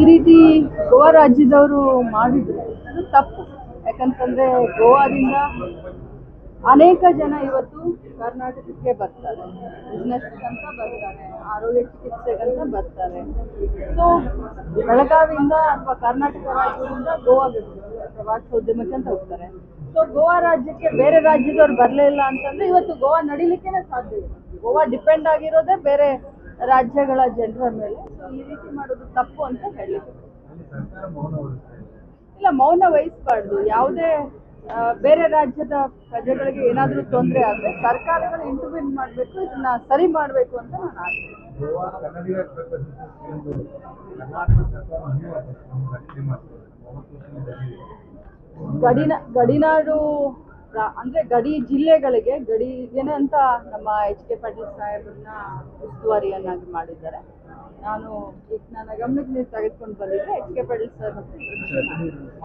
ಈ ರೀತಿ ಗೋವಾ ರಾಜ್ಯದವರು ಮಾಡಿದ್ರು. ಅದು ತಪ್ಪು. ಯಾಕಂತಂದ್ರೆ ಗೋವಾದಿಂದ ಅನೇಕ ಜನ ಇವತ್ತು ಕರ್ನಾಟಕಕ್ಕೆ ಬರ್ತಾರೆ. ಬಿಸ್ನೆಸ್ ಅಂತ ಬರ್ತಾರೆ, ಆರೋಗ್ಯ ಚಿಕಿತ್ಸೆಗಂತ ಬರ್ತಾರೆ. ಸೊ ಬೆಳಗಾವಿಯಿಂದ ಅಥವಾ ಕರ್ನಾಟಕ ರಾಜ್ಯದಿಂದ ಗೋವಾಗೆ ಪ್ರವಾಸೋದ್ಯಮಕ್ಕೆ ಅಂತ ಹೋಗ್ತಾರೆ. ಸೊ ಗೋವಾ ರಾಜ್ಯಕ್ಕೆ ಬೇರೆ ರಾಜ್ಯದವ್ರು ಬರಲಿಲ್ಲ ಅಂತಂದ್ರೆ ಇವತ್ತು ಗೋವಾ ನಡಿಲಿಕ್ಕೆ ಸಾಧ್ಯ ಗೋವಾ ಡಿಪೆಂಡ್ ಆಗಿರೋದೇ ಬೇರೆ ರಾಜ್ಯಗಳ ಜನರ ಮೇಲೆ. ಸೊ ಈ ರೀತಿ ಮಾಡೋದು ತಪ್ಪು ಅಂತ ಹೇಳಿದ್ರು ಇಲ್ಲ ಮೌನ ವಹಿಸಬಾರ್ದು. ಯಾವುದೇ ಬೇರೆ ರಾಜ್ಯದ ಪ್ರಜೆಗಳಿಗೆ ಏನಾದರೂ ತೊಂದರೆ ಆದರೆ ಸರ್ಕಾರಗಳು ಇಂಟರ್ವ್ಯೂನ್ ಮಾಡಬೇಕು ಇದನ್ನ ಸರಿ ಮಾಡಬೇಕು ಅಂತ ನಾನು ಆಗ್ತೀನಿ. ಗಡಿನ ಗಡಿನಾಡು ಅಂದ್ರೆ ಗಡಿ ಜಿಲ್ಲೆಗಳಿಗೆ, ಗಡಿಗೆನೆ ಅಂತ ನಮ್ಮ ಎಚ್ ಕೆ ಪಾಟೀಲ್ ಸಾಹೇಬ್ರನ್ನ ಉಸ್ತುವಾರಿಯನ್ನಾಗಿ ಮಾಡಿದ್ದಾರೆ. ನಾನು ನನ್ನ ಗಮನಕ್ಕೆ ತೆಗೆದುಕೊಂಡು ಬಂದಿದ್ದೆ ಎಚ್ ಕೆ ಪಾಟೀಲ್ ಸರ್